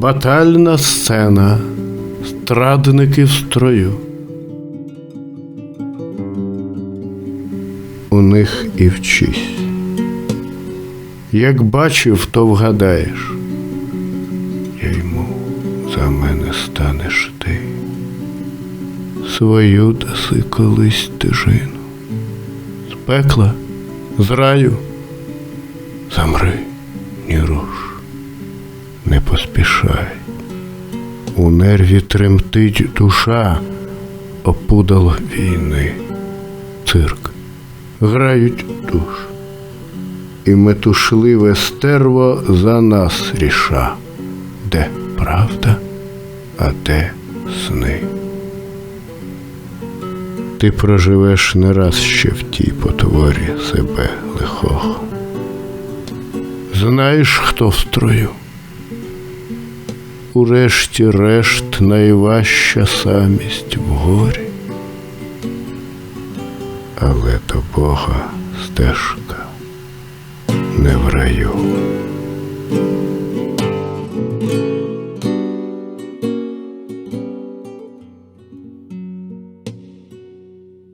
Батальна сцена. Страдники в строю. У них і вчись. Як бачив, то вгадаєш. Я йому за мене станеш ти. Свою даси колись тижину. З пекла, з раю. Замри, ні руш, не поспішай. У нерві тремтить душа, опудало війни, цирк, грають душ, і метушливе стерво за нас ріша, де правда, а де сни. Ти проживеш не раз ще в тій потворі себе лихого. Знаєш, хто в строю? Урешті-решт найважча самість в горі. Але до Бога стежка не в раю.